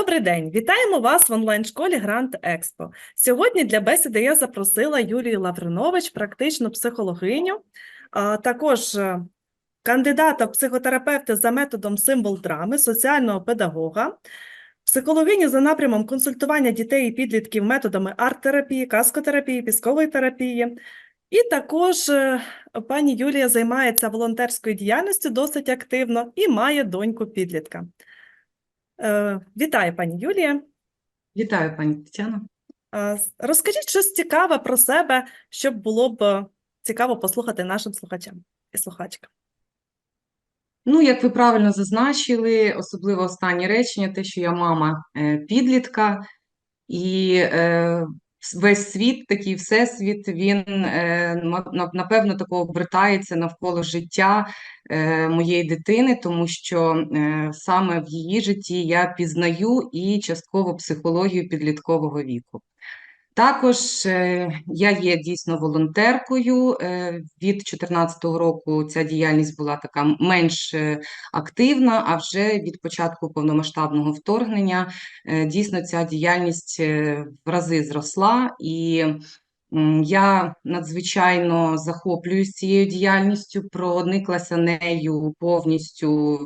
Добрий день, вітаємо вас в онлайн-школі Грант Експо. Сьогодні для бесіди я запросила Юлію Лавринович, практичну психологиню, а також е, кандидата в психотерапевти за методом символ драми, соціального педагога, психологиню за напрямом консультування дітей і підлітків методами арт-терапії, каскотерапії, піскової терапії. І також е, пані Юлія займається волонтерською діяльністю досить активно і має доньку підлітка. Е, Вітаю, пані Юлія. Вітаю, пані Тетяно. Розкажіть щось цікаве про себе, щоб було б е, цікаво послухати нашим слухачам і слухачкам. Ну, як ви правильно зазначили, особливо останнє речення, те, що я мама е, підлітка, і е, весь світ, такий всесвіт, він е, напевно тако обертається навколо життя е, моєї дитини, тому що е, саме в її житті я пізнаю і частково психологію підліткового віку. Також е, я є дійсно волонтеркою. Е, від 2014 року ця діяльність була така менш е, активна, а вже від початку повномасштабного вторгнення дійсно ця діяльність в рази зросла, і я надзвичайно захоплююсь цією діяльністю, прониклася нею повністю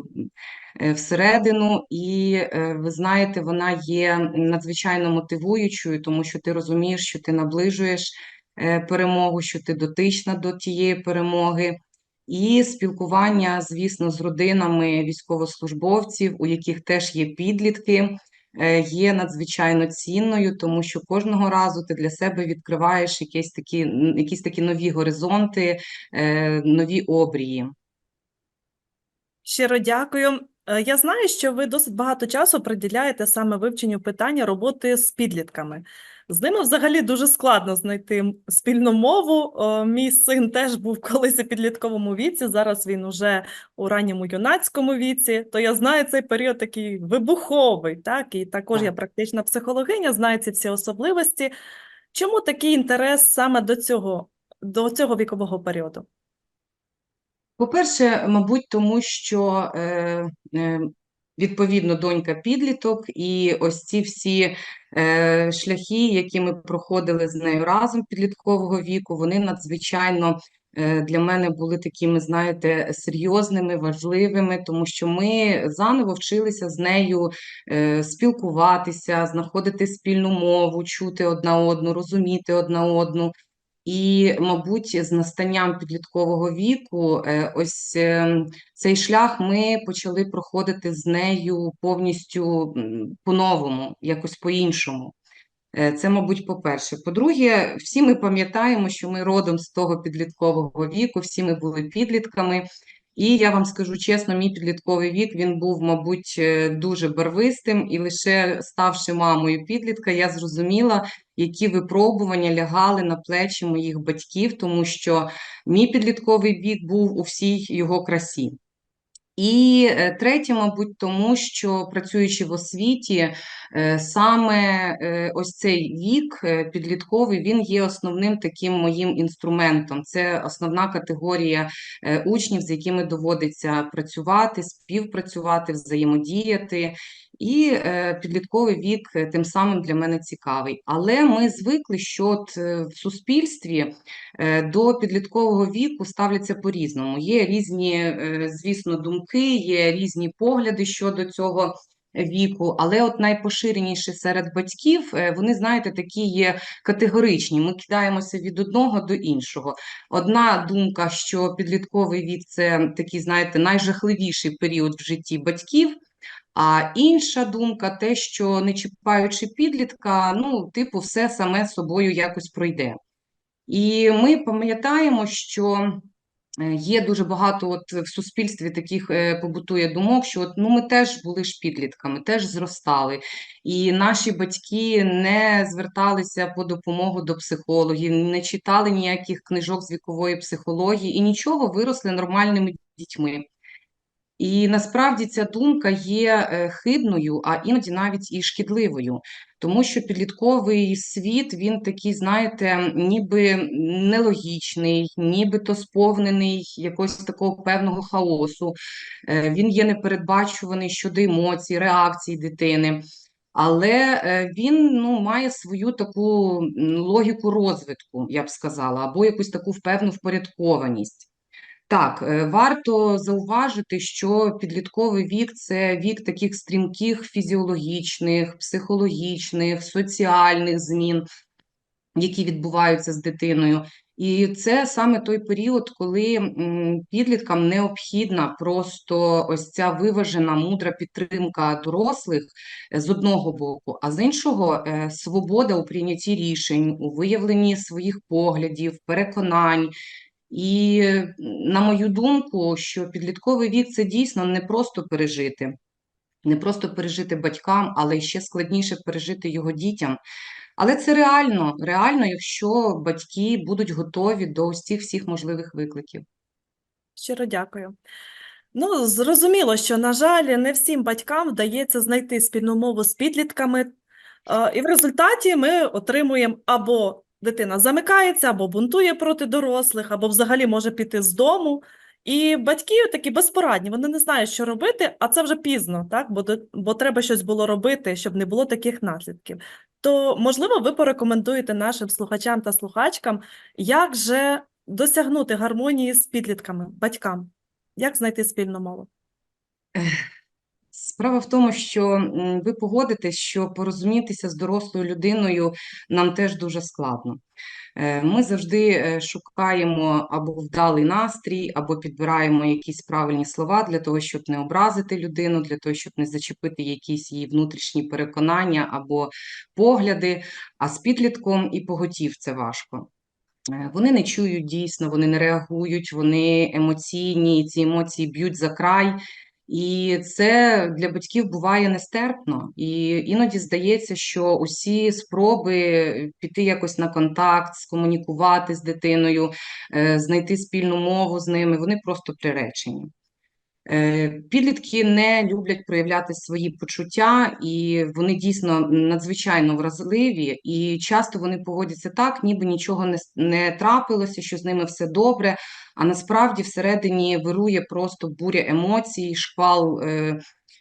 е, всередину, і е, ви знаєте, вона є надзвичайно мотивуючою, тому що ти розумієш, що ти наближуєш е, перемогу, що ти дотична до тієї перемоги. І спілкування, звісно, з родинами військовослужбовців, у яких теж є підлітки, є надзвичайно цінною, тому що кожного разу ти для себе відкриваєш якісь такі, якісь такі нові горизонти, е, нові обрії. Щиро дякую. Е, Я знаю, що ви досить багато часу приділяєте саме вивченню питання роботи з підлітками. З ними взагалі дуже складно знайти спільну мову. Мій син теж був колись у підлітковому віці, зараз він уже у ранньому юнацькому віці. То я знаю цей період такий вибуховий, так? І також я практична психологиня, знаю ці всі особливості. Чому такий інтерес саме до цього, до цього вікового періоду? По-перше, мабуть, тому що е, е, відповідно донька підліток, і ось ці всі шляхи, які ми проходили з нею разом підліткового віку, вони надзвичайно е, для мене були такими, знаєте, серйозними, важливими, тому що ми заново вчилися з нею е, спілкуватися, знаходити спільну мову, чути одна одну, розуміти одна одну. І, мабуть, з настанням підліткового віку, е, ось е, цей шлях ми почали проходити з нею повністю по-новому, якось по-іншому. Е, Це, мабуть, по-перше. По-друге, всі ми пам'ятаємо, що ми родом з того підліткового віку, всі ми були підлітками. І я вам скажу чесно, мій підлітковий вік він був, мабуть, е, дуже барвистим, і лише ставши мамою підлітка, я зрозуміла, які випробування лягали на плечі моїх батьків, тому що мій підлітковий вік був у всій його красі. І е, третє, мабуть, тому що працюючи в освіті, е, саме е, ось цей вік підлітковий, він є основним таким моїм інструментом. Це основна категорія учнів, з якими доводиться працювати, співпрацювати, взаємодіяти. І е, підлітковий вік е, тим самим для мене цікавий. Але ми звикли, що от е, в суспільстві до підліткового віку ставляться по-різному. Є різні, звісно, думки, є різні погляди щодо цього віку, але от найпоширеніше серед батьків, вони, знаєте, такі є категоричні. Ми кидаємося від одного до іншого. Одна думка, що підлітковий вік це такий, знаєте, найжахливіший період в житті батьків. А інша думка, те, що не чіпаючи підлітка, ну, типу, все саме собою якось пройде. І ми пам'ятаємо, що е, є дуже багато от в суспільстві таких е, побутує думок, що от, ну, ми теж були ж підлітками, теж зростали. І наші батьки не зверталися по допомогу до психологів, не читали ніяких книжок з вікової психології і нічого виросли нормальними дітьми. І насправді ця думка є е, хибною, а іноді навіть і шкідливою, тому що підлітковий світ він такий, знаєте, ніби нелогічний, нібито сповнений якогось такого певного хаосу. Е, Він є непередбачуваний щодо емоцій, реакцій дитини. Але е, він ну, має свою таку логіку розвитку, я б сказала, або якусь таку певну впорядкованість. Так, е, варто зауважити, що підлітковий вік це вік таких стрімких фізіологічних, психологічних, соціальних змін, які відбуваються з дитиною. І це саме той період, коли підліткам необхідна просто ось ця виважена, мудра підтримка дорослих е, з одного боку, а з іншого е, свобода у прийнятті рішень, у виявленні своїх поглядів, переконань. І, на мою думку, що підлітковий вік це дійсно не просто пережити, не просто пережити батькам, але ще складніше пережити його дітям. Але це реально, реально, якщо батьки будуть готові до ось всіх можливих викликів. Щиро дякую. Ну, зрозуміло, що, на жаль, не всім батькам вдається знайти спільну мову з підлітками, і в результаті ми отримуємо або дитина замикається, або бунтує проти дорослих, або взагалі може піти з дому. І батьки такі безпорадні, вони не знають, що робити, а це вже пізно, так? Бо, бо треба щось було робити, щоб не було таких наслідків. То, можливо, ви порекомендуєте нашим слухачам та слухачкам, як же досягнути гармонії з підлітками, батькам. Як знайти спільну мову? Справа в тому, що ви погодитесь, що порозумітися з дорослою людиною нам теж дуже складно. Е, Ми завжди е, шукаємо або вдалий настрій, або підбираємо якісь правильні слова для того, щоб не образити людину, для того, щоб не зачепити якісь її внутрішні переконання або погляди. А з підлітком і поготів це важко. Е, Вони не чують дійсно, вони не реагують, вони емоційні, і ці емоції б'ють за край. І це для батьків буває нестерпно. І іноді здається, що усі спроби піти якось на контакт, скомунікувати з дитиною, е, знайти спільну мову з ними, вони просто приречені. Е, Підлітки не люблять проявляти свої почуття, і вони дійсно надзвичайно вразливі, і часто вони поводяться так, ніби нічого не, не трапилося, що з ними все добре. А насправді всередині вирує просто буря емоцій, шквал е,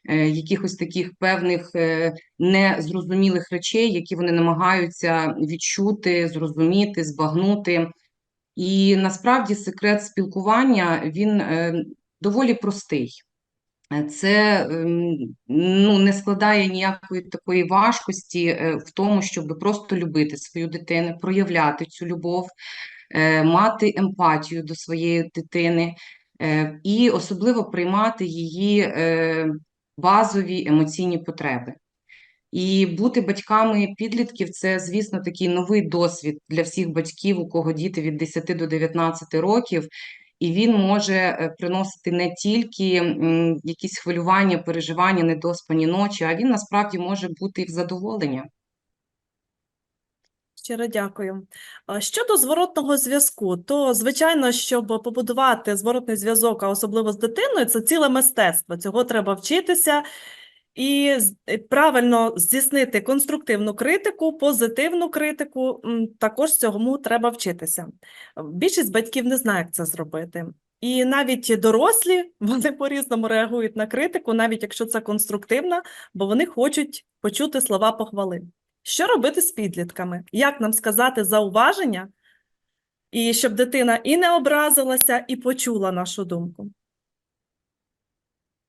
е, якихось таких певних е, незрозумілих речей, які вони намагаються відчути, зрозуміти, збагнути. І насправді секрет спілкування він е, доволі простий. Е, Це ем, ну, не складає ніякої такої важкості е, в тому, щоб просто любити свою дитину, проявляти цю любов, е, мати емпатію до своєї дитини і особливо приймати її базові емоційні потреби. І бути батьками підлітків це, звісно, такий новий досвід для всіх батьків, у кого діти від 10 до 19 років, і він може е, приносити не тільки якісь хвилювання, переживання, недоспані ночі, а він насправді може бути і в задоволення. Щиро дякую. Щодо зворотного зв'язку, то звичайно, щоб побудувати зворотний зв'язок, а особливо з дитиною, це ціле мистецтво. Цього треба вчитися і правильно здійснити конструктивну критику, позитивну критику. Також цьому треба вчитися. Більшість батьків не знає, як це зробити. І навіть дорослі вони по-різному реагують на критику, навіть якщо це конструктивна, бо вони хочуть почути слова похвали. Що робити з підлітками? Як нам сказати зауваження, і щоб дитина і не образилася, і почула нашу думку?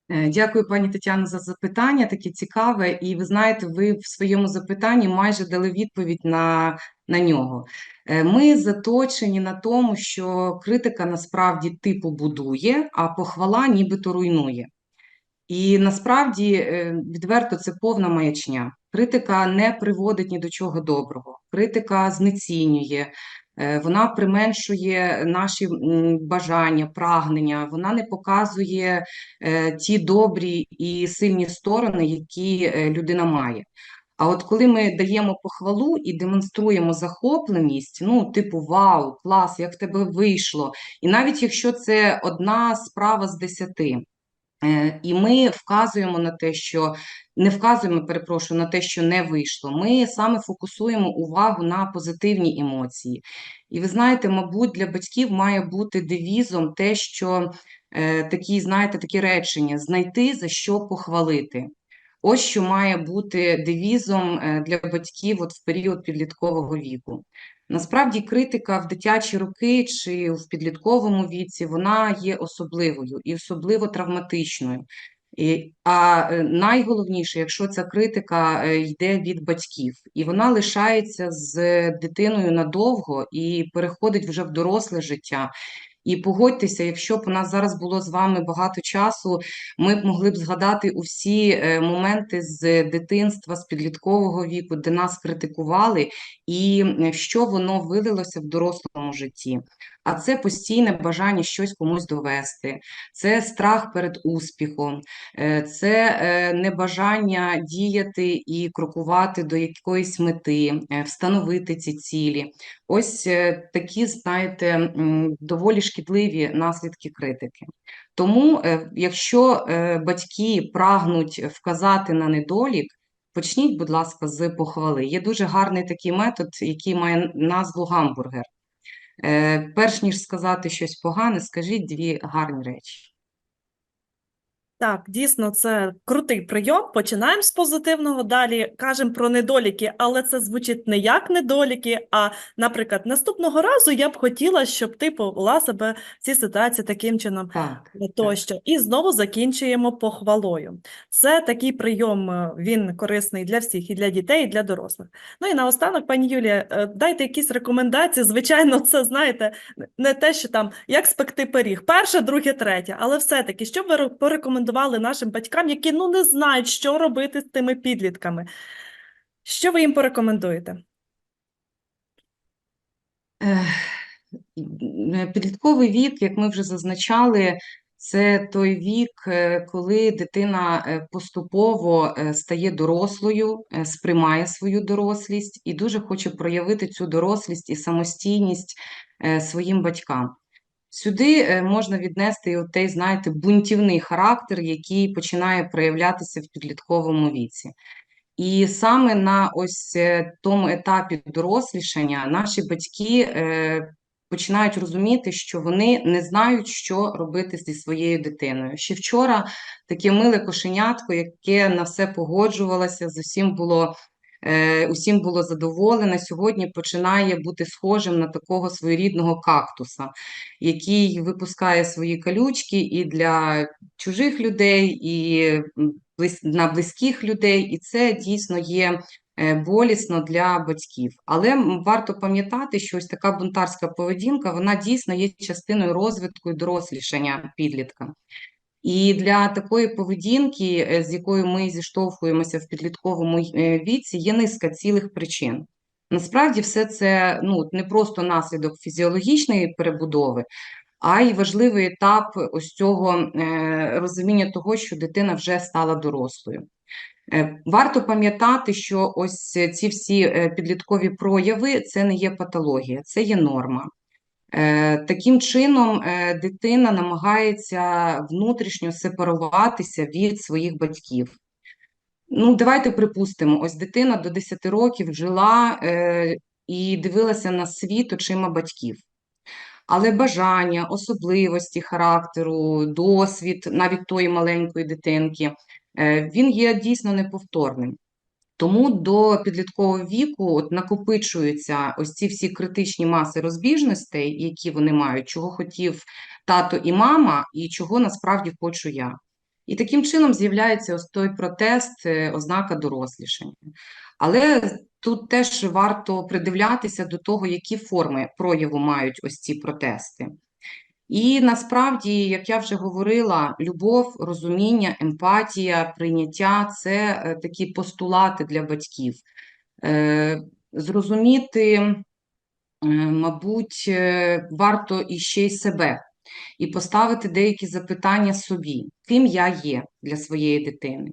Е, Дякую, пані Тетяно, за запитання, таке цікаве. І ви знаєте, ви в своєму запитанні майже дали відповідь на, на нього. Е, Ми заточені на тому, що критика насправді типу будує, а похвала нібито руйнує. І насправді, е, відверто, це повна маячня. Критика не приводить ні до чого доброго. Критика знецінює, вона применшує наші бажання, прагнення, вона не показує е, ті добрі і сильні сторони, які е, людина має. А от коли ми даємо похвалу і демонструємо захопленість, ну, типу, вау, клас, як в тебе вийшло. І навіть якщо це одна справа з десяти. Е, І ми вказуємо на те, що не вказуємо, перепрошую, на те, що не вийшло. Ми саме фокусуємо увагу на позитивні емоції. І ви знаєте, мабуть, для батьків має бути девізом те, що е, такі, знаєте, такі речення знайти за що похвалити. Ось що має бути девізом е, для батьків от в період підліткового віку. Насправді, критика в дитячі роки чи в підлітковому віці вона є особливою і особливо травматичною. І, а е, найголовніше, якщо ця критика е, йде від батьків, і вона лишається з дитиною надовго і переходить вже в доросле життя. І погодьтеся, якщо б у нас зараз було з вами багато часу, ми б могли б згадати усі е, моменти з дитинства, з підліткового віку, де нас критикували, і е, що воно вилилося в дорослому житті. А це постійне бажання щось комусь довести, це страх перед успіхом, е, це небажання діяти і крокувати до якоїсь мети, встановити ці цілі. Ось такі, знаєте, доволі шкідливі наслідки критики. Тому, е, якщо е, батьки прагнуть вказати на недолік, почніть, будь ласка, з похвали. Є дуже гарний такий метод, який має назву гамбургер. Е, Перш ніж сказати щось погане, скажіть дві гарні речі. Так, дійсно, це крутий прийом. Починаємо з позитивного, далі кажемо про недоліки, але це звучить не як недоліки. А, наприклад, наступного разу я б хотіла, щоб ти повела себе в цій ситуації таким чином Так, так. І знову закінчуємо похвалою. Це такий прийом, е, він корисний для всіх, і для дітей, і для дорослих. Ну і наостанок, пані Юлія, е, дайте якісь рекомендації. Звичайно, це знаєте, не те, що там як спекти пиріг, перше, друге, третє, але все-таки, що ви ре- порекомендували нашим батькам, які ну не знають, що робити з тими підлітками? Що ви їм порекомендуєте? Підлітковий вік, як ми вже зазначали, це той вік, е, коли дитина е, поступово е, стає дорослою, сприймає свою дорослість і дуже хоче проявити цю дорослість і самостійність своїм батькам. Сюди е, можна віднести і той, знаєте, бунтівний характер, який починає проявлятися в підлітковому віці. І саме на ось е, тому етапі дорослішання наші батьки е, починають розуміти, що вони не знають, що робити зі своєю дитиною. Ще вчора таке миле кошенятко, яке на все погоджувалося, з усім було. Е, Усім було задоволене, сьогодні починає бути схожим на такого своєрідного кактуса, який випускає свої колючки і для чужих людей, і на близьких людей, і це дійсно є е, болісно для батьків. Але варто пам'ятати, що ось така бунтарська поведінка, вона дійсно є частиною розвитку і дорослішання підлітка. І для такої поведінки, з якою ми зіштовхуємося в підлітковому е, віці, є низка цілих причин. Насправді, все це ну, не просто наслідок фізіологічної перебудови, а й важливий етап ось цього е, розуміння того, що дитина вже стала дорослою. Е, Варто пам'ятати, що ось ці всі підліткові прояви це не є патологія, це є норма. Е, Таким чином, е, дитина намагається внутрішньо сепаруватися від своїх батьків. Ну, давайте припустимо, ось дитина до 10 років жила е, і дивилася на світ очима батьків. Але бажання, особливості характеру, досвід навіть тої маленької дитинки, він є дійсно неповторним. Тому до підліткового віку от накопичуються ось ці всі критичні маси розбіжностей, які вони мають, чого хотів тато і мама, і чого насправді хочу я. І таким чином з'являється ось той протест, е, ознака дорослішання. Але тут теж варто придивлятися до того, які форми прояву мають ось ці протести. І насправді, як я вже говорила, любов, розуміння, емпатія, прийняття це е, такі постулати для батьків. Е, Зрозуміти, е, мабуть, варто іще й себе і поставити деякі запитання собі, ким я є для своєї дитини,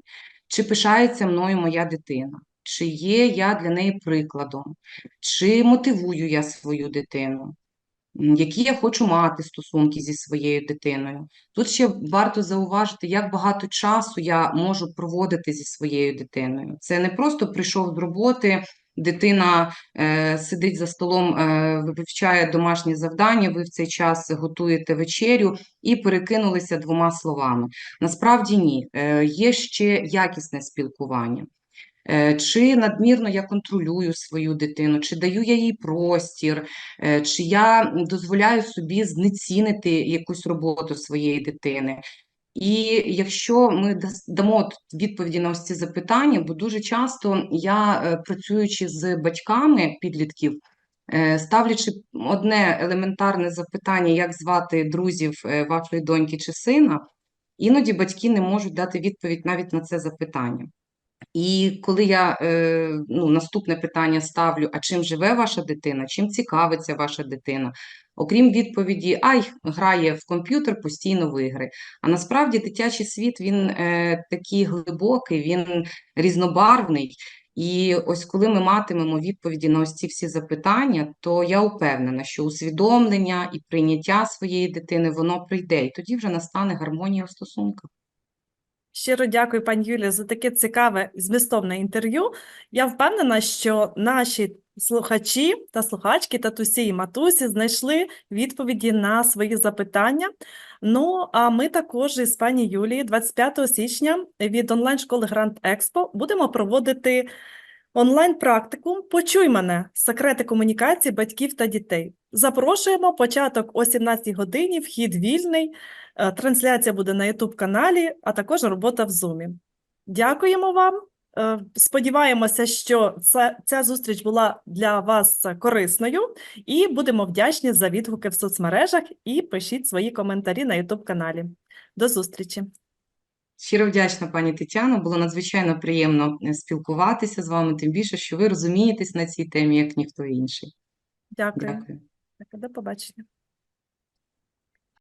чи пишається мною моя дитина, чи є я для неї прикладом, чи мотивую я свою дитину. Які я хочу мати стосунки зі своєю дитиною. Тут ще варто зауважити, як багато часу я можу проводити зі своєю дитиною. Це не просто прийшов з роботи, дитина е, сидить за столом, е, вивчає домашнє завдання, ви в цей час готуєте вечерю і перекинулися двома словами. Насправді ні, Е, є ще якісне спілкування. Е, Чи надмірно я контролюю свою дитину, чи даю я їй простір, е, чи я дозволяю собі знецінити якусь роботу своєї дитини. І якщо ми дамо відповіді на ось ці запитання, бо дуже часто я, е, працюючи з батьками підлітків, ставлячи одне елементарне запитання, як звати друзів вашої доньки чи сина, іноді батьки не можуть дати відповідь навіть на це запитання. І коли я е, ну, наступне питання ставлю: а чим живе ваша дитина, чим цікавиться ваша дитина? Окрім відповіді, ай, грає в комп'ютер постійно в ігри. А насправді дитячий світ він е, такий глибокий, він різнобарвний. І ось коли ми матимемо відповіді на ось ці всі запитання, то я упевнена, що усвідомлення і прийняття своєї дитини воно прийде, і тоді вже настане гармонія в стосунках. Щиро дякую, пані Юлія, за таке цікаве змістовне інтерв'ю. Я впевнена, що наші слухачі та слухачки, татусі і матусі знайшли відповіді на свої запитання. Ну, а ми також із пані Юлією 25 січня від онлайн-школи Гранд Експо будемо проводити онлайн-практикум Почуй мене. Секрети комунікації батьків та дітей. Запрошуємо початок о 17 годині, вхід вільний. Е, Трансляція буде на YouTube каналі, а також робота в Zoom. Дякуємо вам. Е, Сподіваємося, що ця зустріч була для вас корисною, і будемо вдячні за відгуки в соцмережах і пишіть свої коментарі на YouTube каналі. До зустрічі! Щиро вдячна, пані Тетяно. Було надзвичайно приємно е, спілкуватися з вами, тим більше, що ви розумієтесь на цій темі, як ніхто інший. Дякую. Дякую. До побачення.